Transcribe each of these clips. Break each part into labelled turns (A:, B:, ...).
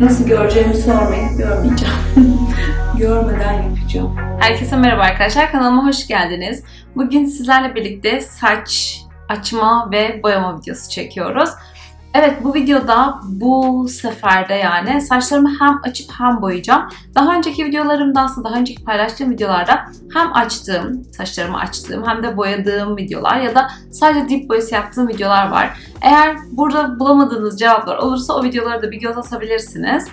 A: Nasıl göreceğimi sormayın. Görmeyeceğim. Görmeden yapacağım.
B: Herkese merhaba arkadaşlar. Kanalıma hoş geldiniz. Bugün sizlerle birlikte saç açma ve boyama videosu çekiyoruz. Evet bu videoda bu seferde yani saçlarımı hem açıp hem boyayacağım. Daha önceki videolarımda aslında daha önceki paylaştığım videolarda hem açtığım, saçlarımı açtığım hem de boyadığım videolar ya da sadece dip boyası yaptığım videolar var. Eğer burada bulamadığınız cevaplar olursa o videolara da bir göz atabilirsiniz.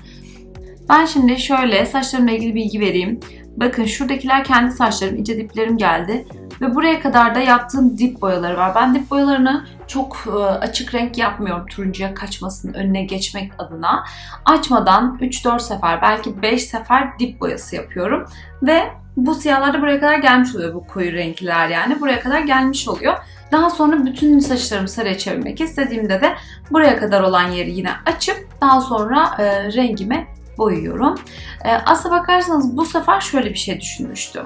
B: Ben şimdi şöyle saçlarımla ilgili bilgi vereyim. Bakın şuradakiler kendi saçlarım, ince diplerim geldi. Ve buraya kadar da yaptığım dip boyaları var. Ben dip boyalarını çok e, açık renk yapmıyorum turuncuya kaçmasının önüne geçmek adına. Açmadan 3-4 sefer belki 5 sefer dip boyası yapıyorum. Ve bu siyahlar da buraya kadar gelmiş oluyor bu koyu renkler yani. Buraya kadar gelmiş oluyor. Daha sonra bütün saçlarımı sarıya çevirmek istediğimde de buraya kadar olan yeri yine açıp daha sonra e, rengime boyuyorum. E, aslına bakarsanız bu sefer şöyle bir şey düşünmüştüm.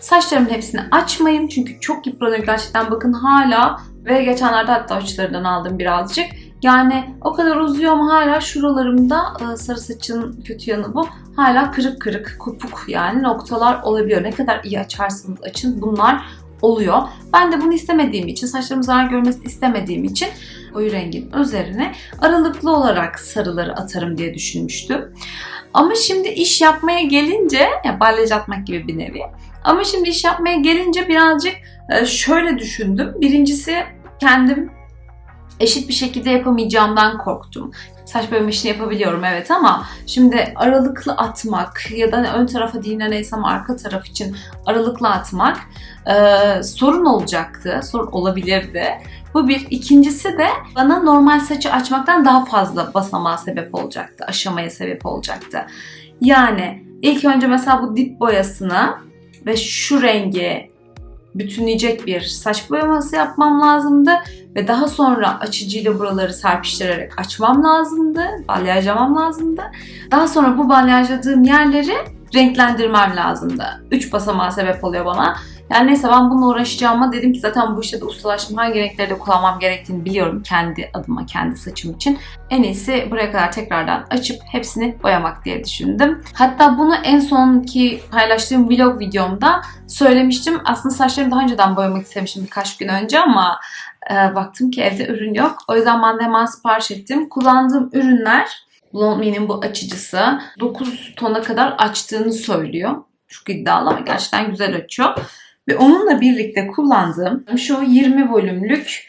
B: Saçlarımın hepsini açmayayım çünkü çok yıpranıyor gerçekten bakın hala ve geçenlerde hatta uçlarından aldım birazcık. Yani o kadar uzuyor ama hala şuralarımda e, sarı saçın kötü yanı bu. Hala kırık kırık, kopuk yani noktalar olabiliyor. Ne kadar iyi açarsanız açın bunlar oluyor. Ben de bunu istemediğim için, saçlarım zarar görmesini istemediğim için koyu rengin üzerine aralıklı olarak sarıları atarım diye düşünmüştüm. Ama şimdi iş yapmaya gelince, ya balyaj atmak gibi bir nevi. Ama şimdi iş yapmaya gelince birazcık e, şöyle düşündüm. Birincisi kendim eşit bir şekilde yapamayacağımdan korktum. Saç boyama işini yapabiliyorum evet ama şimdi aralıklı atmak ya da ön tarafa değil de neyse ama arka taraf için aralıklı atmak e, sorun olacaktı. Sorun olabilirdi. Bu bir. İkincisi de bana normal saçı açmaktan daha fazla basamağa sebep olacaktı. Aşamaya sebep olacaktı. Yani ilk önce mesela bu dip boyasını ve şu rengi bütünleyecek bir saç boyaması yapmam lazımdı. Ve daha sonra açıcıyla buraları serpiştirerek açmam lazımdı. Balyajlamam lazımdı. Daha sonra bu balyajladığım yerleri renklendirmem lazımdı. Üç basamağa sebep oluyor bana. Yani neyse ben bununla uğraşacağıma dedim ki zaten bu işte de ustalaştım. Hangi renkleri de kullanmam gerektiğini biliyorum kendi adıma, kendi saçım için. En iyisi buraya kadar tekrardan açıp hepsini boyamak diye düşündüm. Hatta bunu en sonki paylaştığım vlog videomda söylemiştim. Aslında saçlarımı daha önceden boyamak istemiştim birkaç gün önce ama e, baktım ki evde ürün yok. O yüzden ben de hemen sipariş ettim. Kullandığım ürünler Blond Me'nin bu açıcısı 9 tona kadar açtığını söylüyor. Çok iddialı ama gerçekten güzel açıyor. Ve onunla birlikte kullandığım şu 20 volümlük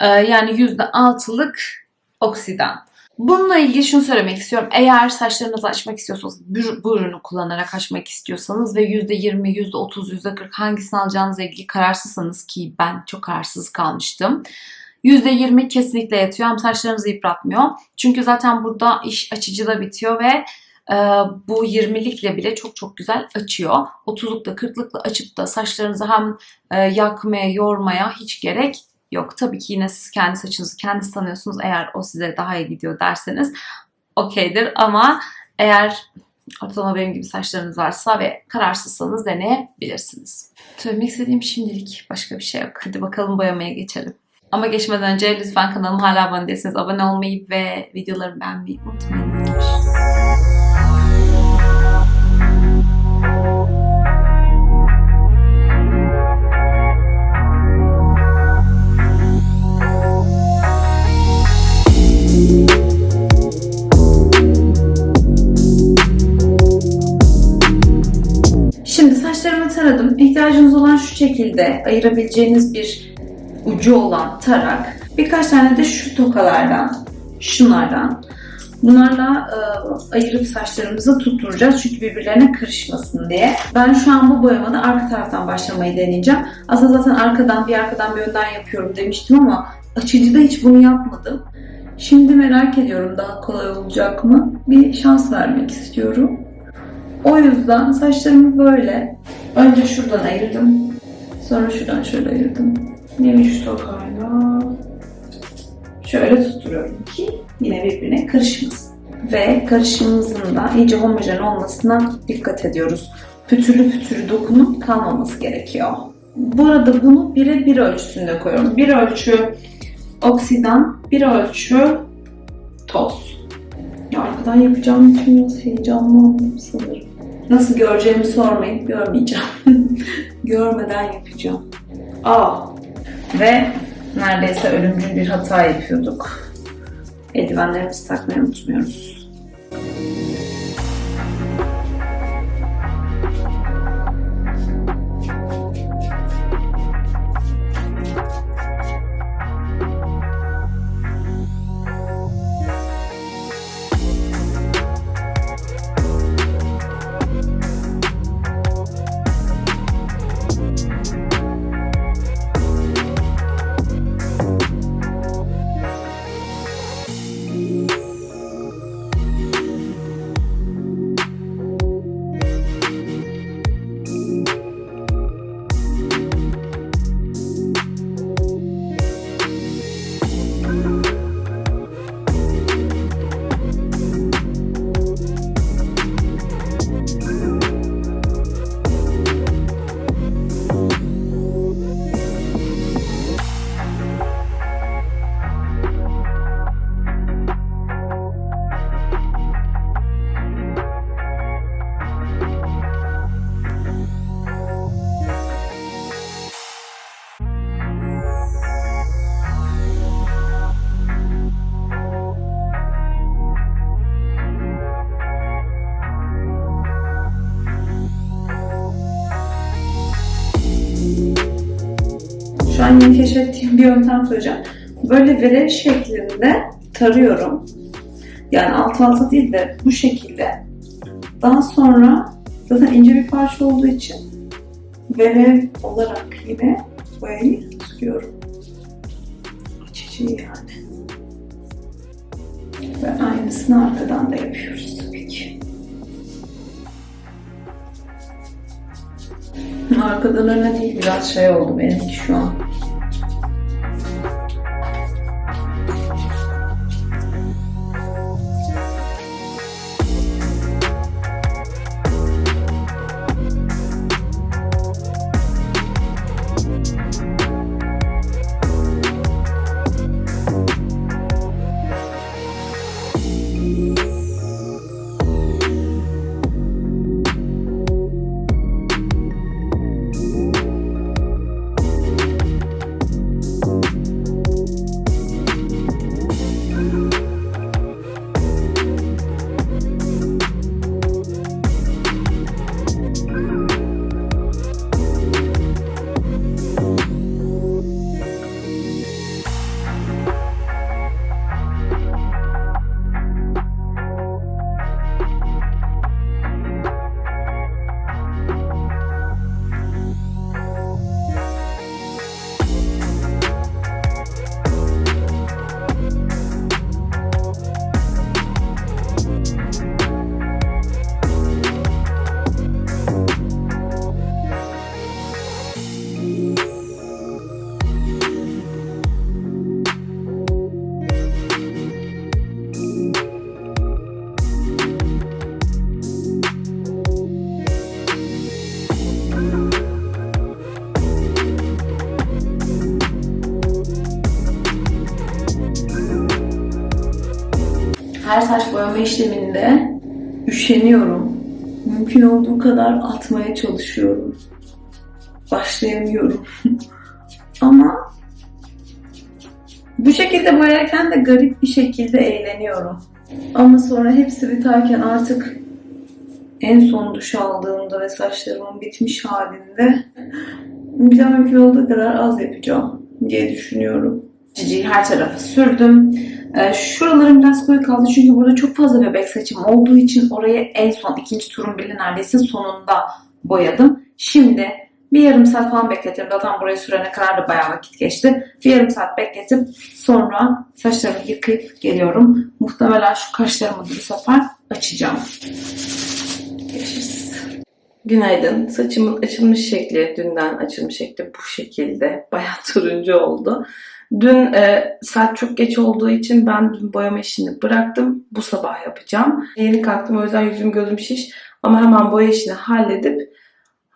B: e, yani %6'lık oksidan. Bununla ilgili şunu söylemek istiyorum. Eğer saçlarınızı açmak istiyorsanız, bu, ürünü kullanarak açmak istiyorsanız ve %20, %30, %40 hangisini alacağınızla ilgili kararsızsanız ki ben çok kararsız kalmıştım. %20 kesinlikle yatıyor ama saçlarınızı yıpratmıyor. Çünkü zaten burada iş açıcıda bitiyor ve bu 20'likle bile çok çok güzel açıyor. 30'lukla 40'lıkla açıp da saçlarınızı hem e, yakmaya, yormaya hiç gerek yok. Tabii ki yine siz kendi saçınızı kendiniz tanıyorsunuz. Eğer o size daha iyi gidiyor derseniz okeydir ama eğer ortalama benim gibi saçlarınız varsa ve kararsızsanız deneyebilirsiniz. Söylemek istediğim şimdilik başka bir şey yok. Hadi bakalım boyamaya geçelim. Ama geçmeden önce lütfen kanalıma hala abone değilseniz abone olmayı ve videolarımı beğenmeyi unutmayın. Taradım. İhtiyacınız olan şu şekilde ayırabileceğiniz bir ucu olan tarak. Birkaç tane de şu tokalardan, şunlardan. Bunlarla e, ayırıp saçlarımızı tutturacağız çünkü birbirlerine karışmasın diye. Ben şu an bu boyamada arka taraftan başlamayı deneyeceğim. Aslında zaten arkadan bir arkadan bir önden yapıyorum demiştim ama açıcıda hiç bunu yapmadım. Şimdi merak ediyorum daha kolay olacak mı? Bir şans vermek istiyorum. O yüzden saçlarımı böyle önce şuradan ayırdım. Sonra şuradan şöyle ayırdım. Yemiş tokayla şöyle tutturuyorum ki yine birbirine karışmasın. Ve karışımımızın da iyice homojen olmasına dikkat ediyoruz. Pütürlü pütürlü dokunun kalmaması gerekiyor. Bu arada bunu bire bir ölçüsünde koyuyorum. Bir ölçü oksidan, bir ölçü toz. Arka
A: Arkadan yapacağım için biraz heyecanlandım sanırım. Nasıl göreceğimi sormayın. Görmeyeceğim. Görmeden yapacağım.
B: Aa. Ve neredeyse ölümcül bir hata yapıyorduk. Eldivenlerimizi takmayı unutmuyoruz.
A: An yeni keşfettiğim bir yöntem söyleyeceğim. Böyle verev şeklinde tarıyorum. Yani alt alta değil de bu şekilde. Daha sonra zaten ince bir parça olduğu için verev olarak yine boyayı sıkıyorum. Açıcı yani. Ve aynısını arkadan da yapıyoruz tabii ki. Arkadan öne değil biraz şey oldu benimki şu an. Her saç boyama işleminde üşeniyorum. Mümkün olduğu kadar atmaya çalışıyorum. Başlayamıyorum. Ama bu şekilde boyarken de garip bir şekilde eğleniyorum. Ama sonra hepsi biterken artık en son duş aldığımda ve saçlarımın bitmiş halinde bir daha mümkün olduğu kadar az yapacağım diye düşünüyorum.
B: Ciciyi her tarafa sürdüm. Ee, şuralarım biraz koyu kaldı çünkü burada çok fazla bebek saçım olduğu için orayı en son ikinci turun bile neredeyse sonunda boyadım. Şimdi bir yarım saat falan bekletirim. Zaten buraya sürene kadar da bayağı vakit geçti. Bir yarım saat bekletip sonra saçlarımı yıkayıp geliyorum. Muhtemelen şu kaşlarımı da bu sefer açacağım. Görüşürüz.
C: Günaydın. Saçımın açılmış şekli, dünden açılmış şekli bu şekilde. Bayağı turuncu oldu. Dün e, saat çok geç olduğu için ben dün boyama işini bıraktım. Bu sabah yapacağım. Yeni kalktım o yüzden yüzüm gözüm şiş. Ama hemen boya işini halledip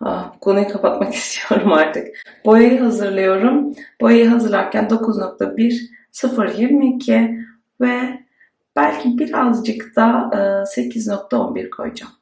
C: ah, konuyu kapatmak istiyorum artık. Boyayı hazırlıyorum. Boyayı hazırlarken 9.1 0.22 ve Belki birazcık da e, 8.11 koyacağım.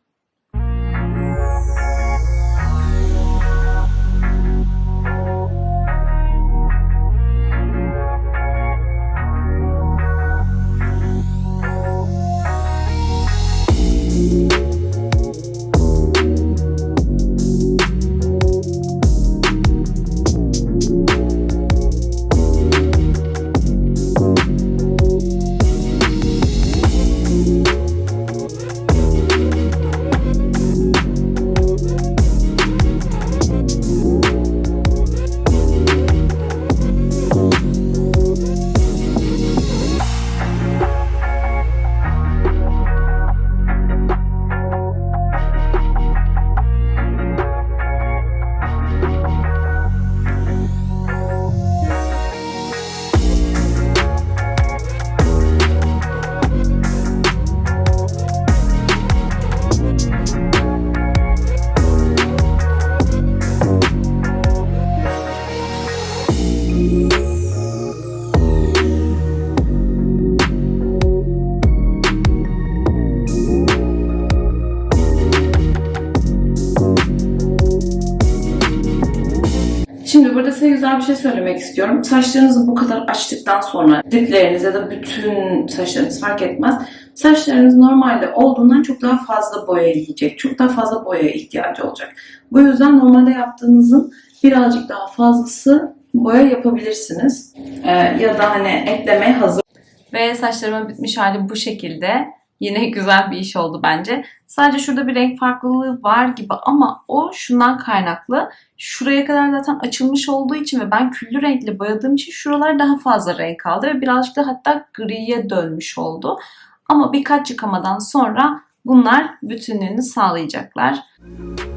C: Güzel bir şey söylemek istiyorum. Saçlarınızı bu kadar açtıktan sonra dipleriniz ya da bütün saçlarınız fark etmez. Saçlarınız normalde olduğundan çok daha fazla boya yiyecek. Çok daha fazla boyaya ihtiyacı olacak. Bu yüzden normalde yaptığınızın birazcık daha fazlası boya yapabilirsiniz. Ee, ya da hani eklemeye hazır
B: Ve saçlarımın bitmiş hali bu şekilde. Yine güzel bir iş oldu bence. Sadece şurada bir renk farklılığı var gibi ama o şundan kaynaklı. Şuraya kadar zaten açılmış olduğu için ve ben küllü renkli boyadığım için şuralar daha fazla renk aldı ve birazcık da hatta griye dönmüş oldu. Ama birkaç yıkamadan sonra bunlar bütünlüğünü sağlayacaklar. Güzel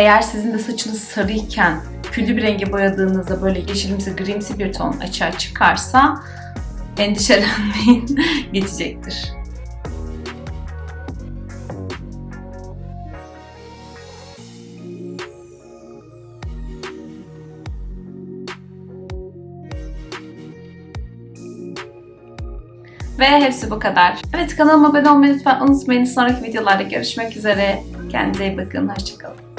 B: Eğer sizin de saçınız sarıyken küllü bir renge boyadığınızda böyle yeşilimsi grimsi bir ton açığa çıkarsa endişelenmeyin geçecektir. Ve hepsi bu kadar. Evet kanalıma abone olmayı lütfen unutmayın. Sonraki videolarda görüşmek üzere. Kendinize iyi bakın. Hoşçakalın.